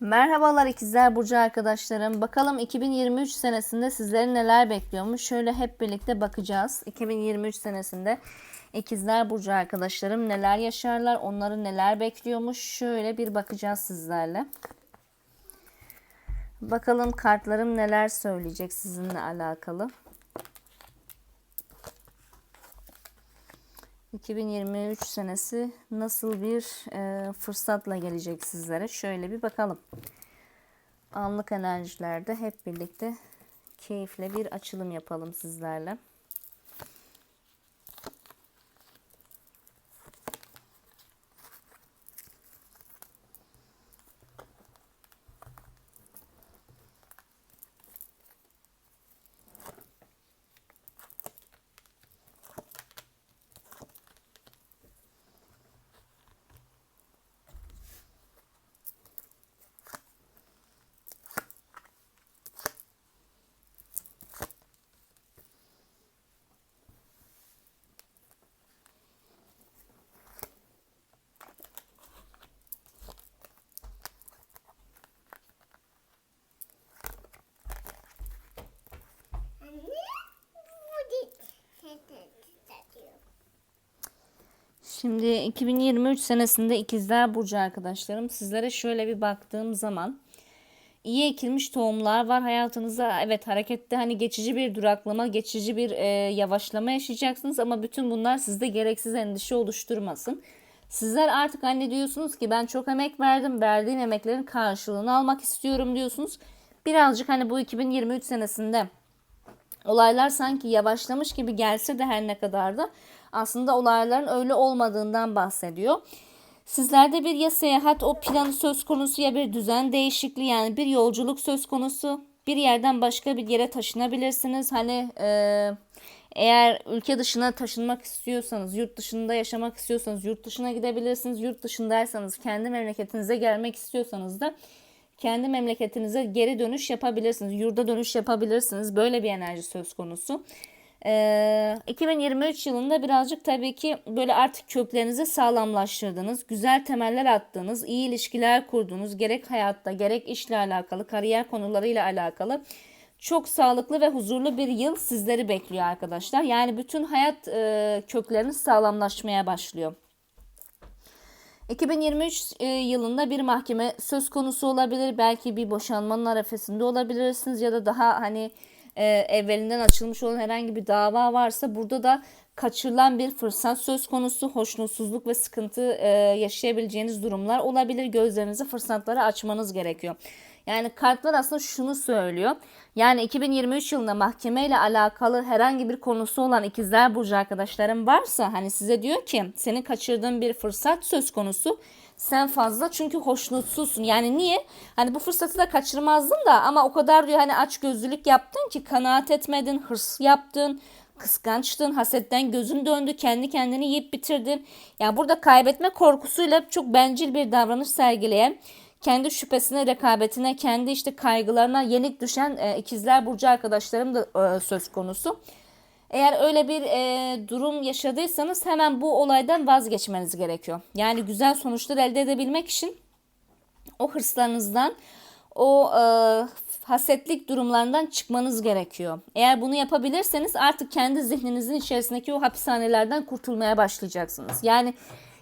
Merhabalar ikizler burcu arkadaşlarım. Bakalım 2023 senesinde sizleri neler bekliyormuş. Şöyle hep birlikte bakacağız. 2023 senesinde ikizler burcu arkadaşlarım neler yaşarlar, onları neler bekliyormuş. Şöyle bir bakacağız sizlerle. Bakalım kartlarım neler söyleyecek sizinle alakalı. 2023 senesi nasıl bir e, fırsatla gelecek sizlere? Şöyle bir bakalım. Anlık enerjilerde hep birlikte keyifle bir açılım yapalım sizlerle. Şimdi 2023 senesinde ikizler burcu arkadaşlarım sizlere şöyle bir baktığım zaman iyi ekilmiş tohumlar var hayatınızda. Evet harekette hani geçici bir duraklama, geçici bir e, yavaşlama yaşayacaksınız ama bütün bunlar sizde gereksiz endişe oluşturmasın. Sizler artık anne diyorsunuz ki ben çok emek verdim, verdiğim emeklerin karşılığını almak istiyorum diyorsunuz. Birazcık hani bu 2023 senesinde olaylar sanki yavaşlamış gibi gelse de her ne kadar da aslında olayların öyle olmadığından bahsediyor. Sizlerde bir ya seyahat o planı söz konusu ya bir düzen değişikliği yani bir yolculuk söz konusu. Bir yerden başka bir yere taşınabilirsiniz. Hani e, eğer ülke dışına taşınmak istiyorsanız, yurt dışında yaşamak istiyorsanız yurt dışına gidebilirsiniz. Yurt dışındaysanız kendi memleketinize gelmek istiyorsanız da kendi memleketinize geri dönüş yapabilirsiniz. Yurda dönüş yapabilirsiniz. Böyle bir enerji söz konusu. Ee, 2023 yılında birazcık tabii ki böyle artık köklerinizi sağlamlaştırdınız. Güzel temeller attığınız, iyi ilişkiler kurduğunuz gerek hayatta gerek işle alakalı, kariyer konularıyla alakalı çok sağlıklı ve huzurlu bir yıl sizleri bekliyor arkadaşlar. Yani bütün hayat e, kökleriniz sağlamlaşmaya başlıyor. 2023 e, yılında bir mahkeme söz konusu olabilir. Belki bir boşanmanın arefesinde olabilirsiniz ya da daha hani e, evvelinden açılmış olan herhangi bir dava varsa burada da kaçırılan bir fırsat söz konusu. Hoşnutsuzluk ve sıkıntı e, yaşayabileceğiniz durumlar olabilir. Gözlerinizi fırsatlara açmanız gerekiyor. Yani kartlar aslında şunu söylüyor. Yani 2023 yılında mahkemeyle alakalı herhangi bir konusu olan ikizler burcu arkadaşlarım varsa hani size diyor ki senin kaçırdığın bir fırsat söz konusu. Sen fazla çünkü hoşnutsuzsun. Yani niye? Hani bu fırsatı da kaçırmazdın da ama o kadar diyor hani aç gözlülük yaptın ki kanaat etmedin, hırs yaptın, kıskançtın, hasetten gözün döndü, kendi kendini yiyip bitirdin. Yani burada kaybetme korkusuyla çok bencil bir davranış sergileyen kendi şüphesine, rekabetine, kendi işte kaygılarına yenik düşen e, ikizler burcu arkadaşlarım da e, söz konusu. Eğer öyle bir e, durum yaşadıysanız hemen bu olaydan vazgeçmeniz gerekiyor. Yani güzel sonuçlar elde edebilmek için o hırslarınızdan, o e, hasetlik durumlarından çıkmanız gerekiyor. Eğer bunu yapabilirseniz artık kendi zihninizin içerisindeki o hapishanelerden kurtulmaya başlayacaksınız. Yani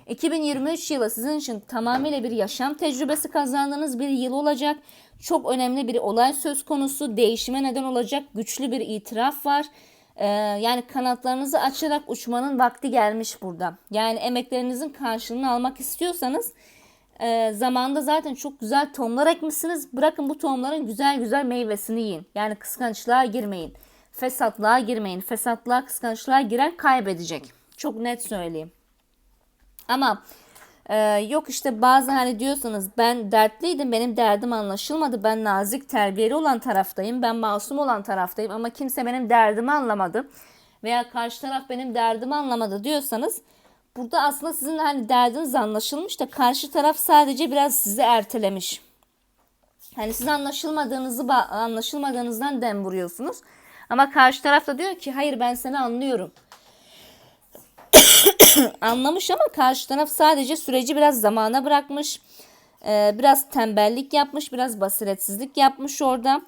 2023 yılı sizin için tamamıyla bir yaşam tecrübesi kazandığınız bir yıl olacak. Çok önemli bir olay söz konusu. Değişime neden olacak güçlü bir itiraf var. Ee, yani kanatlarınızı açarak uçmanın vakti gelmiş burada. Yani emeklerinizin karşılığını almak istiyorsanız e, zamanda zaten çok güzel tohumlar ekmişsiniz. Bırakın bu tohumların güzel güzel meyvesini yiyin. Yani kıskançlığa girmeyin. Fesatlığa girmeyin. Fesatlığa, kıskançlığa giren kaybedecek. Çok net söyleyeyim. Ama e, yok işte bazen hani diyorsanız ben dertliydim benim derdim anlaşılmadı ben nazik terbiyeli olan taraftayım ben masum olan taraftayım ama kimse benim derdimi anlamadı veya karşı taraf benim derdimi anlamadı diyorsanız burada aslında sizin hani derdiniz anlaşılmış da karşı taraf sadece biraz sizi ertelemiş. Hani siz anlaşılmadığınızı anlaşılmadığınızdan dem vuruyorsunuz. Ama karşı taraf da diyor ki hayır ben seni anlıyorum. anlamış ama karşı taraf sadece süreci biraz zamana bırakmış. Biraz tembellik yapmış, biraz basiretsizlik yapmış orada.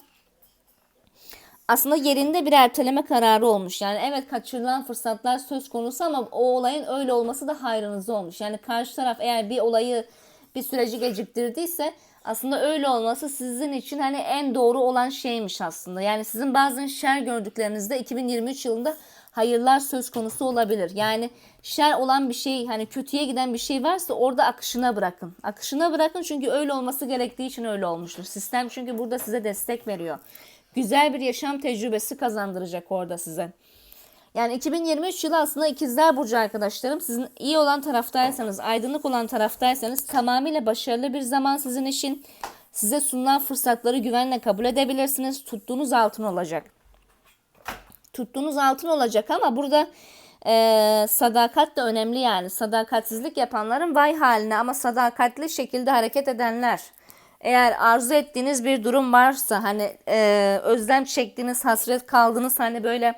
Aslında yerinde bir erteleme kararı olmuş. Yani evet kaçırılan fırsatlar söz konusu ama o olayın öyle olması da hayrınıza olmuş. Yani karşı taraf eğer bir olayı bir süreci geciktirdiyse aslında öyle olması sizin için hani en doğru olan şeymiş aslında. Yani sizin bazen şer gördüklerinizde 2023 yılında hayırlar söz konusu olabilir. Yani şer olan bir şey hani kötüye giden bir şey varsa orada akışına bırakın. Akışına bırakın çünkü öyle olması gerektiği için öyle olmuştur. Sistem çünkü burada size destek veriyor. Güzel bir yaşam tecrübesi kazandıracak orada size. Yani 2023 yılı aslında ikizler burcu arkadaşlarım. Sizin iyi olan taraftaysanız, aydınlık olan taraftaysanız tamamıyla başarılı bir zaman sizin için. Size sunulan fırsatları güvenle kabul edebilirsiniz. Tuttuğunuz altın olacak. Tuttuğunuz altın olacak ama burada e, sadakat de önemli yani. Sadakatsizlik yapanların vay haline ama sadakatli şekilde hareket edenler. Eğer arzu ettiğiniz bir durum varsa hani e, özlem çektiğiniz, hasret kaldığınız hani böyle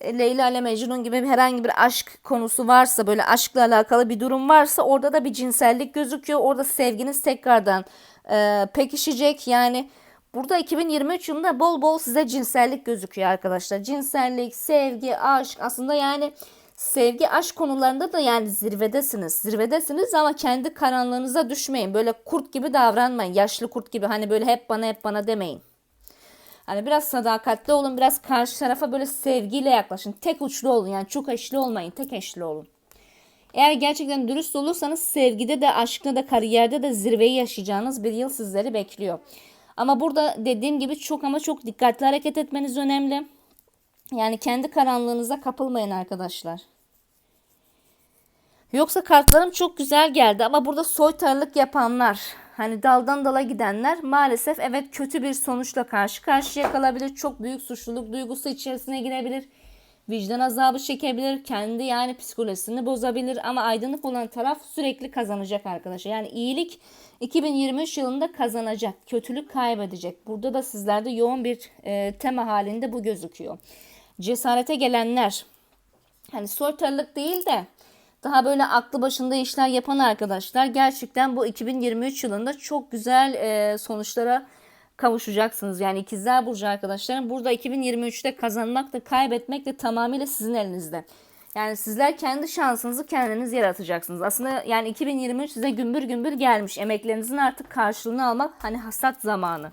e, Leyla ile Mecnun gibi herhangi bir aşk konusu varsa böyle aşkla alakalı bir durum varsa orada da bir cinsellik gözüküyor. Orada sevginiz tekrardan e, pekişecek. Yani burada 2023 yılında bol bol size cinsellik gözüküyor arkadaşlar. Cinsellik, sevgi, aşk aslında yani sevgi aşk konularında da yani zirvedesiniz. Zirvedesiniz ama kendi karanlığınıza düşmeyin. Böyle kurt gibi davranmayın. Yaşlı kurt gibi hani böyle hep bana hep bana demeyin. Hani biraz sadakatli olun, biraz karşı tarafa böyle sevgiyle yaklaşın. Tek uçlu olun yani çok eşli olmayın, tek eşli olun. Eğer gerçekten dürüst olursanız sevgide de, aşkta da, kariyerde de zirveyi yaşayacağınız bir yıl sizleri bekliyor. Ama burada dediğim gibi çok ama çok dikkatli hareket etmeniz önemli. Yani kendi karanlığınıza kapılmayın arkadaşlar. Yoksa kartlarım çok güzel geldi ama burada soytarılık yapanlar, hani daldan dala gidenler maalesef evet kötü bir sonuçla karşı karşıya kalabilir. Çok büyük suçluluk duygusu içerisine girebilir. Vicdan azabı çekebilir. Kendi yani psikolojisini bozabilir. Ama aydınlık olan taraf sürekli kazanacak arkadaşlar. Yani iyilik 2023 yılında kazanacak. Kötülük kaybedecek. Burada da sizlerde yoğun bir e, tema halinde bu gözüküyor. Cesarete gelenler. Hani soytarılık değil de daha böyle aklı başında işler yapan arkadaşlar gerçekten bu 2023 yılında çok güzel e, sonuçlara kavuşacaksınız. Yani ikizler burcu arkadaşlarım burada 2023'te kazanmak da kaybetmek de tamamıyla sizin elinizde. Yani sizler kendi şansınızı kendiniz yaratacaksınız. Aslında yani 2023 size gümbür gümbür gelmiş. Emeklerinizin artık karşılığını almak hani hasat zamanı.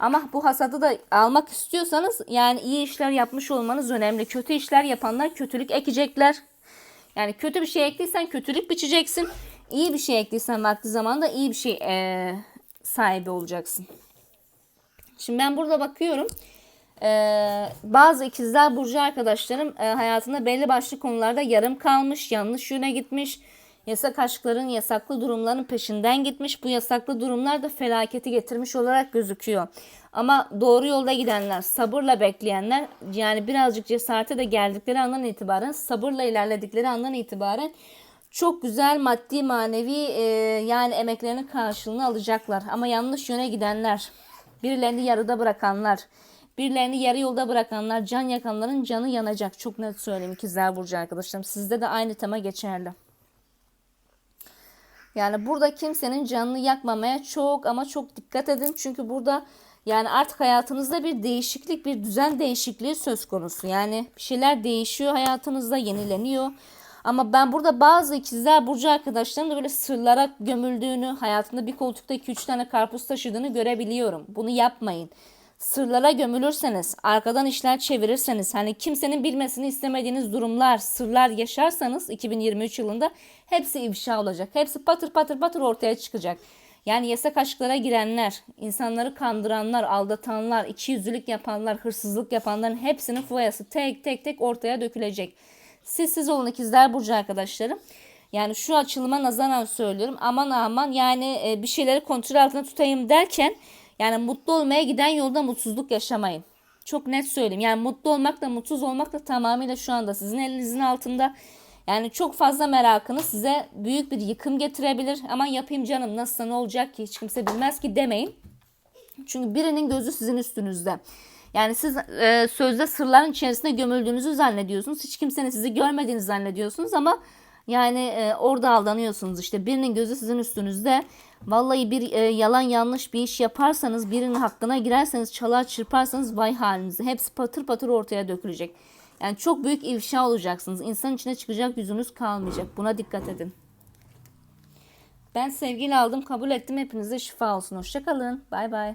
Ama bu hasadı da almak istiyorsanız yani iyi işler yapmış olmanız önemli. Kötü işler yapanlar kötülük ekecekler. Yani kötü bir şey ektiysen kötülük biçeceksin. İyi bir şey ektiysen vakti zamanda iyi bir şey ee, sahibi olacaksın. Şimdi ben burada bakıyorum. Ee, bazı ikizler burcu arkadaşlarım e, hayatında belli başlı konularda yarım kalmış, yanlış yöne gitmiş. Yasak aşkların, yasaklı durumların peşinden gitmiş. Bu yasaklı durumlar da felaketi getirmiş olarak gözüküyor. Ama doğru yolda gidenler, sabırla bekleyenler yani birazcık cesarete de geldikleri andan itibaren, sabırla ilerledikleri andan itibaren çok güzel maddi manevi e, yani emeklerinin karşılığını alacaklar. Ama yanlış yöne gidenler, birilerini yarıda bırakanlar, birilerini yarı yolda bırakanlar, can yakanların canı yanacak. Çok net söyleyeyim ikizler burcu arkadaşlarım. Sizde de aynı tema geçerli. Yani burada kimsenin canını yakmamaya çok ama çok dikkat edin. Çünkü burada yani artık hayatınızda bir değişiklik, bir düzen değişikliği söz konusu. Yani bir şeyler değişiyor hayatınızda, yenileniyor. Ama ben burada bazı ikizler burcu arkadaşlarım da böyle sırlara gömüldüğünü, hayatında bir koltukta 2-3 tane karpuz taşıdığını görebiliyorum. Bunu yapmayın. Sırlara gömülürseniz, arkadan işler çevirirseniz, hani kimsenin bilmesini istemediğiniz durumlar, sırlar yaşarsanız 2023 yılında hepsi ifşa olacak. Hepsi patır patır patır ortaya çıkacak. Yani yasak aşklara girenler, insanları kandıranlar, aldatanlar, ikiyüzlülük yapanlar, hırsızlık yapanların hepsinin foyası tek tek tek ortaya dökülecek. Siz siz olun ikizler burcu arkadaşlarım. Yani şu açılıma nazaran söylüyorum. Aman aman yani bir şeyleri kontrol altında tutayım derken yani mutlu olmaya giden yolda mutsuzluk yaşamayın. Çok net söyleyeyim. Yani mutlu olmak da mutsuz olmak da tamamıyla şu anda sizin elinizin altında. Yani çok fazla merakınız size büyük bir yıkım getirebilir. Ama yapayım canım nasılsa ne olacak ki hiç kimse bilmez ki demeyin. Çünkü birinin gözü sizin üstünüzde. Yani siz e, sözde sırların içerisinde gömüldüğünüzü zannediyorsunuz. Hiç kimsenin sizi görmediğini zannediyorsunuz ama Yani e, orada aldanıyorsunuz işte birinin gözü sizin üstünüzde. Vallahi bir e, yalan yanlış bir iş yaparsanız birinin hakkına girerseniz çalar çırparsanız vay halinize. Hepsi patır patır ortaya dökülecek. Yani çok büyük ifşa olacaksınız. İnsan içine çıkacak yüzünüz kalmayacak. Buna dikkat edin. Ben sevgiyle aldım kabul ettim. Hepinize şifa olsun. Hoşçakalın. Bay bay.